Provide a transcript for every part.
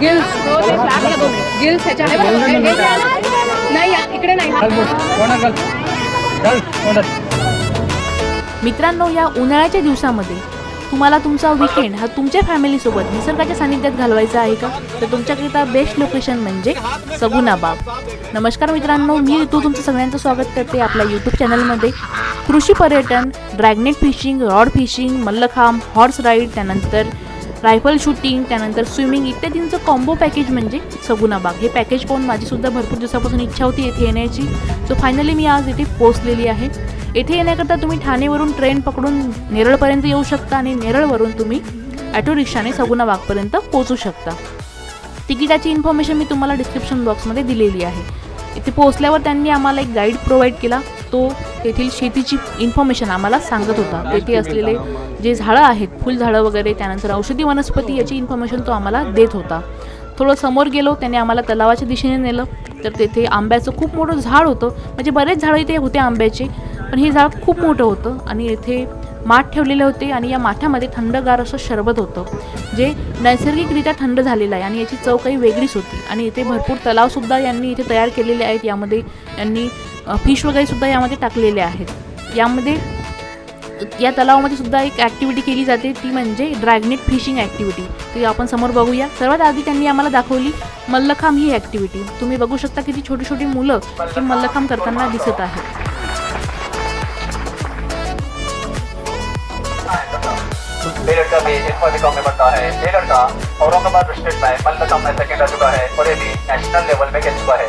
Gills gills ह्याच्या नाही इकडे नाही. मित्रांनो या उन्हाळ्याच्या दिवसामध्ये तुम्हाला तुमचा विकेंड हा तुमच्या फॅमिलीसोबत निसर्गाच्या सानिध्यात घालवायचा आहे का? तर तुमच्याकरिता बेस्ट लोकेशन म्हणजे सगुना बाब नमस्कार मित्रांनो मी ऋतू तुमचं सगळ्यांचं स्वागत करते आपल्या यूट्यूब चॅनलमध्ये कृषी पर्यटन dragnet fishing rod fishing mallakhamb horse ride त्यानंतर रायफल शूटिंग त्यानंतर स्विमिंग इत्यादींचं कॉम्बो पॅकेज म्हणजे सगुना बाग. हे पॅकेज पाहून माझीसुद्धा भरपूर दिवसापासून इच्छा होती येथे येण्याची. सो फायनली मी आज इथे पोहोचलेली आहे. येथे येण्याकरता तुम्ही ठाणेवरून ट्रेन पकडून नेरळपर्यंत येऊ शकता आणि नेरळवरून तुम्ही ॲटो रिक्षाने सगुनाबागपर्यंत पोहोचू शकता. तिकिटाची इन्फॉर्मेशन मी तुम्हाला डिस्क्रिप्शन बॉक्समध्ये दिलेली आहे. इथे पोहोचल्यावर त्यांनी आम्हाला एक गाईड प्रोव्हाइड केला. तो तेथील शेतीची इन्फॉर्मेशन आम्हाला सांगत होता. तेथे असलेले जे झाडं आहेत फुलझाडं वगैरे त्यानंतर औषधी वनस्पती याची इन्फॉर्मेशन तो आम्हाला देत होता. थोडं समोर गेलो त्याने आम्हाला तलावाच्या दिशेने नेलं. तर तेथे आंब्याचं खूप मोठं झाड होतं. म्हणजे बरेच झाडं इथे होते आंब्याचे पण हे झाड खूप मोठं होतं आणि येथे माठ ठेवलेले होते आणि या माठामध्ये थंडगार असं शरबत होतं जे नैसर्गिकरित्या थंड झालेलं आहे आणि याची चव काही वेगळीच होती. आणि इथे भरपूर तलावसुद्धा यांनी इथे तयार केलेले आहेत. यामध्ये यांनी फिश वगैरेसुद्धा यामध्ये टाकलेले आहेत. यामध्ये या तलावामध्ये सुद्धा एक ॲक्टिव्हिटी केली जाते ती म्हणजे ड्रॅगनेट फिशिंग ॲक्टिव्हिटी ती आपण समोर बघूया. सर्वात आधी त्यांनी आम्हाला दाखवली मल्लखांब ही ॲक्टिव्हिटी तुम्ही बघू शकता किती छोटी छोटी मुलं ही मल्लखांब करताना दिसत आहेत. मेरठ का भी इन्फोसिकॉम में बनता है। मेरठ का औरंगाबाद स्टेट में मल्लखाम में सेकेंड आ चुका है और ये भी नेशनल लेवल में खेल चुका है।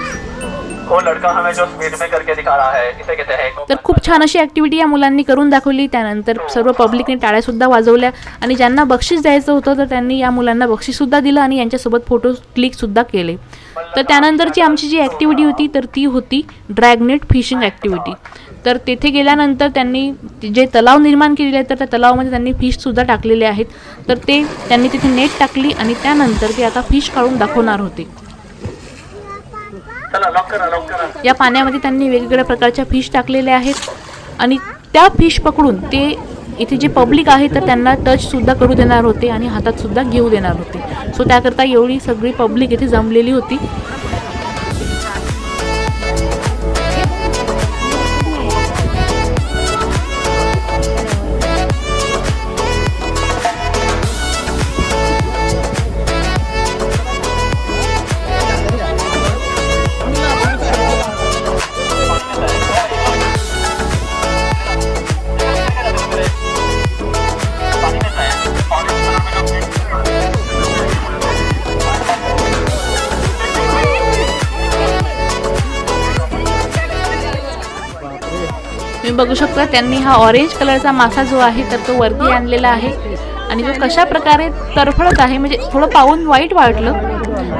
तर खूप छान अशी ॲक्टिव्हिटी या मुलांनी करून दाखवली. त्यानंतर सर्व पब्लिकने टाळ्यासुद्धा वाजवल्या. आणि ज्यांना बक्षीस द्यायचं होतं तर त्यांनी या मुलांना बक्षीससुद्धा दिलं आणि यांच्यासोबत फोटो क्लिकसुद्धा केले. तर त्यानंतरची आमची जी ॲक्टिव्हिटी होती तर ती होती ड्रॅगनेट फिशिंग ॲक्टिव्हिटी तर तेथे गेल्यानंतर त्यांनी जे तलाव निर्माण केलेले आहेत तर त्या तलावामध्ये त्यांनी फिशसुद्धा टाकलेले आहेत. तर ते त्यांनी तिथे नेट टाकली आणि त्यानंतर ते आता फिश काढून दाखवणार होते चला लॉक करा लॉक करा या पाण्यामध्ये त्यांनी वेगवेगळ्या प्रकारच्या फिश टाकलेल्या आहेत. आणि त्या फिश पकडून ते इथे जे पब्लिक आहे तर त्यांना टचसुद्धा करू देणार होते आणि हातातसुद्धा घेऊ देणार होते. सो त्याकरता एवढी सगळी पब्लिक इथे जमलेली होती. बघू शकता. त्यांनी हा ऑरेंज कलरचा मासा जो आहे तर तो वरती आणलेला आहे. आणि तो कशा प्रकारे तरफडत आहे म्हणजे थोडं पाहून वाईट वाटलं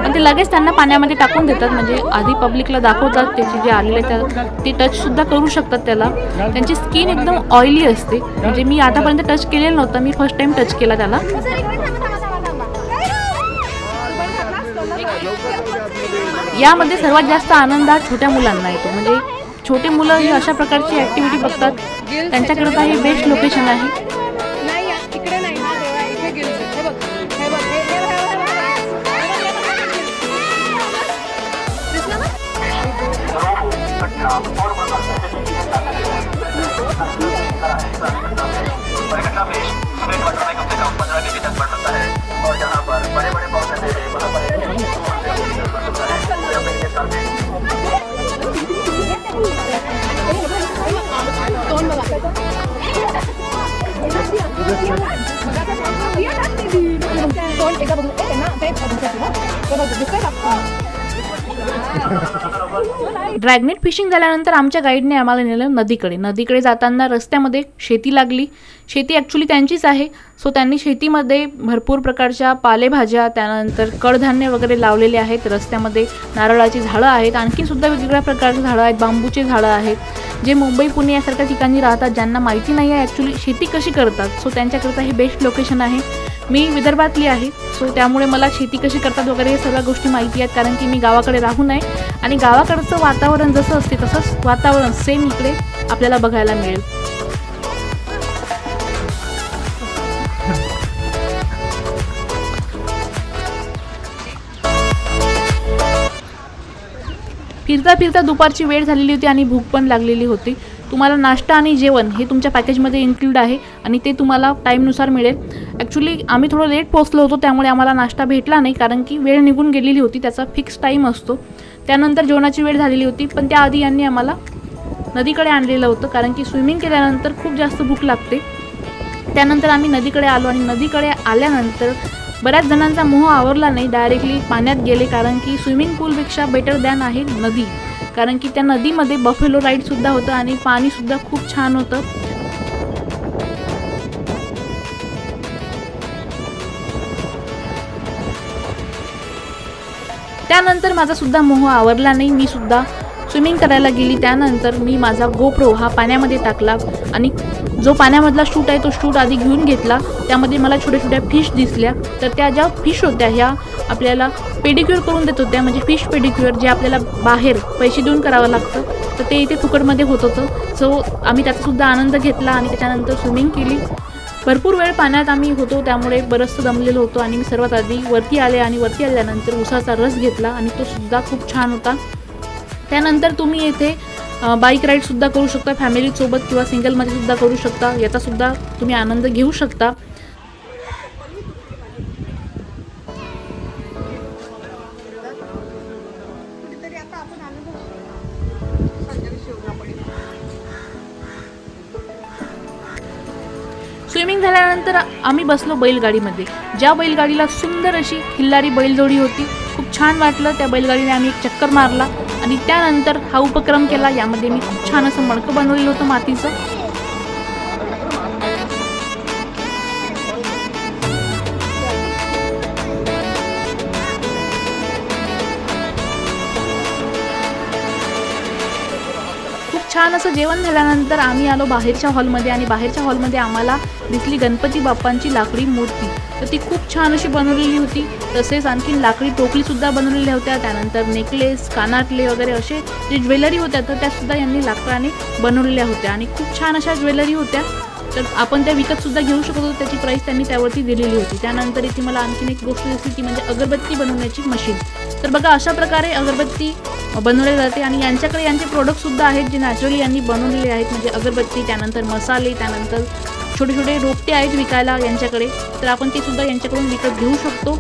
पण ते लगेच त्यांना पाण्यामध्ये टाकून देतात. म्हणजे आधी पब्लिकला दाखवतात त्याचे जे आलेले त्या ते टचसुद्धा करू शकतात त्याला. त्यांची स्किन एकदम ऑइली असते. म्हणजे मी आतापर्यंत टच केलेलं नव्हतं मी फर्स्ट टाइम टच केला त्याला. यामध्ये सर्वात जास्त आनंद हा छोट्या मुलांना येतो. म्हणजे छोटे मुलं ही अशा प्रकारची ॲक्टिव्हिटी बघतात. त्यांच्याकडं हे बेस्ट लोकेशन आहे. ड्रॅगनेट फिशिंग झाल्यानंतर आमच्या गाईडने आम्हाला नेलं नदीकडे. नदीकडे जाताना रस्त्यामध्ये शेती लागली. शेती ॲक्च्युली त्यांचीच आहे. सो त्यांनी शेतीमध्ये भरपूर प्रकारच्या पालेभाज्या त्यानंतर कडधान्य वगैरे लावलेले आहेत. रस्त्यामध्ये नारळाची झाडं आहेत. आणखी सुद्धा वेगवेगळ्या प्रकारची झाडं आहेत. बांबूची झाडं आहेत. जे मुंबई पुणे यासारख्या ठिकाणी राहतात ज्यांना माहिती नाही आहे ॲक्च्युली शेती कशी करतात. सो त्यांच्याकरता हे बेस्ट लोकेशन आहे. मी विदर्भातली आहे. सो त्यामुळे मला शेती कशी करतात वगैरे हे सगळ्या गोष्टी माहिती आहेत. कारण की मी गावाकडे राहून आहे. आणि गावाकडचं वातावरण जसं असते तसंच वातावरण सेम इकडे आपल्याला बघायला मिळेल. फिरता फिरता दुपारची वेळ झालेली होती आणि भूक पण लागलेली होती. तुम्हाला नाश्ता आणि जेवण हे तुमच्या पॅकेजमध्ये इन्क्लूड आहे आणि ते तुम्हाला टाईमनुसार मिळेल. ॲक्च्युली आम्ही थोडं लेट पोहोचलो होतो त्यामुळे आम्हाला नाश्ता भेटला नाही कारण की वेळ निघून गेलेली होती त्याचा फिक्स टाईम असतो. त्यानंतर जेवणाची वेळ झालेली होती पण त्याआधी यांनी आम्हाला नदीकडे आणलेलं होतं कारण की स्विमिंग केल्यानंतर खूप जास्त भूक लागते. त्यानंतर आम्ही नदीकडे आलो आणि नदीकडे आल्यानंतर बऱ्याच जणांचा मोह आवरला नाही. डायरेक्टली पाण्यात गेले कारण की स्विमिंग पूलपेक्षा बेटर दॅन आहे नदी. कारण की त्या नदीमध्ये बफेलो राईडसुद्धा होतं आणि पाणीसुद्धा खूप छान होतं. त्यानंतर माझा सुद्धा मोह आवरला नाही. मी सुद्धा स्विमिंग करायला गेली. त्यानंतर मी माझा गोप्रो हा पाण्यामध्ये टाकला आणि जो पाण्यामधला शूट आहे तो शूट आधी घेऊन घेतला. त्यामध्ये मला छोट्या छोट्या फिश दिसल्या. तर त्या ज्या फिश होत्या ह्या आपल्याला पेडिक्युअर करून देत होत्या. म्हणजे फिश पेडिक्युअर जे आपल्याला बाहेर पैसे देऊन करावं लागतं. तर ते इथे फुकटमध्ये होत होतं. सो आम्ही त्याचासुद्धा आनंद घेतला आणि त्याच्यानंतर स्विमिंग केली. भरपूर वेळ पाण्यात आम्ही होतो. त्यामुळे बरंचसं दमलेलो होतो आणि मी सर्वात आधी वरती आले आणि वरती आल्यानंतर उसाचा रस घेतला आणि तो सुद्धा खूप छान होता. त्यानंतर तुम्ही येथे बाईक राईडसुद्धा करू शकता फॅमिलीसोबत किंवा सिंगलमध्ये सुद्धा करू शकता. याचासुद्धा तुम्ही आनंद घेऊ शकता. स्विमिंग झाल्यानंतर आम्ही बसलो बैलगाडीमध्ये. ज्या बैलगाडीला सुंदर अशी खिल्लारी बैलजोडी होती खूप छान वाटलं. त्या बैलगाडीने आम्ही एक चक्कर मारला. आणि त्यानंतर हा उपक्रम केला. यामध्ये मी खूप छान असं मडकं बनवलेलं होतं मातीचं. खूप छान असं जेवण झाल्यानंतर आम्ही आलो बाहेरच्या हॉलमध्ये आणि बाहेरच्या हॉलमध्ये आम्हाला दिसली गणपती बाप्पांची लाकडी मूर्ती. तर ती खूप छान अशी बनवलेली होती. तसेच आणखीन लाकडी टोपलीसुद्धा बनवलेल्या होत्या. त्यानंतर नेकलेस कानातले वगैरे असे जे ज्वेलरी होत्या तर त्यासुद्धा यांनी लाकडाने बनवलेल्या होत्या. आणि खूप छान अशा ज्वेलरी होत्या. तर आपण त्या विकतसुद्धा घेऊ शकत होतो. त्याची प्राईस त्यांनी त्यावरती दिलेली होती. त्यानंतर इथे मला आणखीन एक गोष्ट दिसली ती म्हणजे अगरबत्ती बनवण्याची मशीन तर बघा अशा प्रकारे अगरबत्ती बनवली जाते आणि यांच्याकडे यांचे प्रोडक्टसुद्धा आहेत जे नॅचरली यांनी बनवलेले आहेत. म्हणजे अगरबत्ती त्यानंतर मसाले त्यानंतर छोटे छोटे रोपटे आहेत विकायला यांच्याकडे. तर आपण ते सुद्धा यांच्याकडून विकत घेऊ शकतो.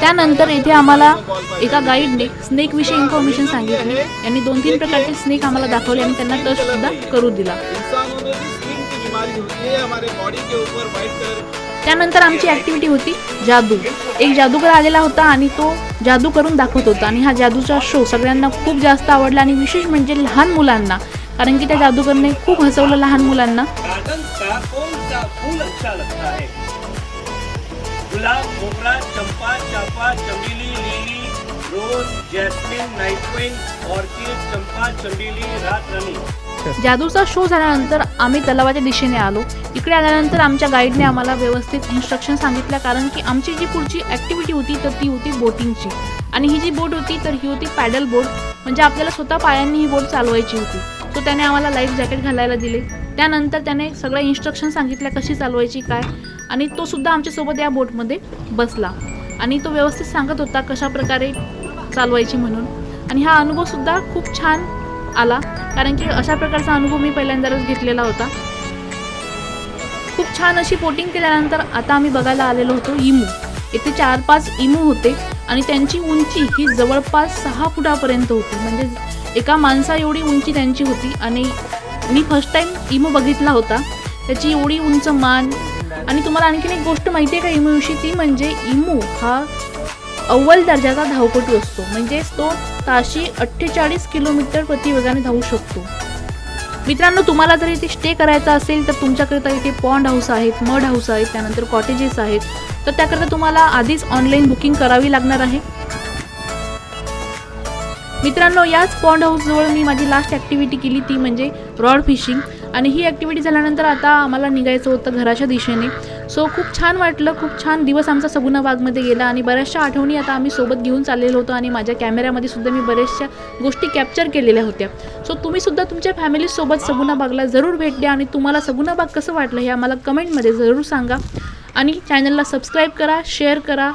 त्यानंतर येथे आम्हाला एका गाईडने स्नेक विषयी इन्फॉर्मेशन सांगितली. यांनी दोन तीन प्रकारचे स्नेक आम्हाला दाखवले आणि त्यांना टच सुद्धा करू दिला. त्यानंतर आमची ॲक्टिव्हिटी होती जादू. एक जादूगर आलेला होता आणि तो जादू करून दाखवत होता आणि हा जादूचा शो सगळ्यांना खूप जास्त आवडला आणि विशेष म्हणजे लहान मुलांना. कारण की त्या जादूगरने खूप हसवलं लहान मुलांना. गुलाब मोगरा चंपा चापा चमेली लिली रोज जैस्मिन नाइटविंग ऑर्किड चंपा चमेली रात रानी जादूचा शो झाल्यानंतर आम्ही तलावाच्या दिशेने आलो. इकडे आल्यानंतर आमच्या गाईडने आम्हाला व्यवस्थित इन्स्ट्रक्शन सांगितल्या कारण की आमची जी पुढची ॲक्टिव्हिटी होती तर ती होती बोटिंगची आणि ही जी बोट होती तर ही होती पॅडल बोट म्हणजे आपल्याला स्वतः पायांनी ही बोट चालवायची होती. सो त्याने आम्हाला लाईफ जॅकेट घालायला दिले. त्यानंतर त्याने सगळ्या इन्स्ट्रक्शन सांगितल्या कशी चालवायची काय. आणि तो सुद्धा आमच्यासोबत या बोटमध्ये बसला. आणि तो व्यवस्थित सांगत होता कशा प्रकारे चालवायची म्हणून. आणि हा अनुभवसुद्धा खूप छान आला कारण की अशा प्रकारचा अनुभव मी पहिल्यांदाच घेतलेला होता. खूप छान अशी बोटिंग केल्यानंतर आता आम्ही बघायला आलेलो होतो इमू. इथे चार पाच इमू होते आणि त्यांची उंची ही जवळपास सहा फुटापर्यंत होती. म्हणजे एका माणसा एवढी उंची त्यांची होती आणि मी फर्स्ट टाईम इमू बघितला होता. त्याची एवढी उंच मान आणि तुम्हाला आणखीन एक गोष्ट माहिती आहे का इमूविषयी ती म्हणजे इमू हा अव्वल दर्जाचा धावपटू असतो. म्हणजेच तो ताशी अठ्ठेचाळीस किलोमीटर प्रतिवेगाने धावू शकतो. मित्रांनो तुम्हाला जर इथे स्टे करायचा असेल तर तुमच्याकरिता इथे पॉन्ड हाऊस आहेत मड हाऊस आहेत त्यानंतर कॉटेजेस आहेत. तर त्याकरिता तुम्हाला आधीच ऑनलाईन बुकिंग करावी लागणार आहे. मित्रांनो याच पॉन्ड हाऊसजवळ मी माझी लास्ट ॲक्टिव्हिटी केली ती म्हणजे रॉड फिशिंग आणि ही ॲक्टिव्हिटी झाल्यानंतर आता आम्हाला निघायचं होतं घराच्या दिशेने. सो खूप छान वाटलं खूप छान दिवस आमचा सगुना बागमध्ये गेला आणि बऱ्याचशा आठवणी आता आम्ही सोबत घेऊन चाललेलो होतो आणि माझ्या कॅमेऱ्यामध्ये सुद्धा मी बऱ्याचशा गोष्टी कॅप्चर केलेल्या होत्या. सो तुम्हीसुद्धा तुमच्या फॅमिलीसोबत सगुना बागला जरूर भेट द्या आणि तुम्हाला सगुना बाग कसं वाटलं हे आम्हाला कमेंटमध्ये जरूर सांगा. आणि चॅनलला सबस्क्राईब करा शेअर करा.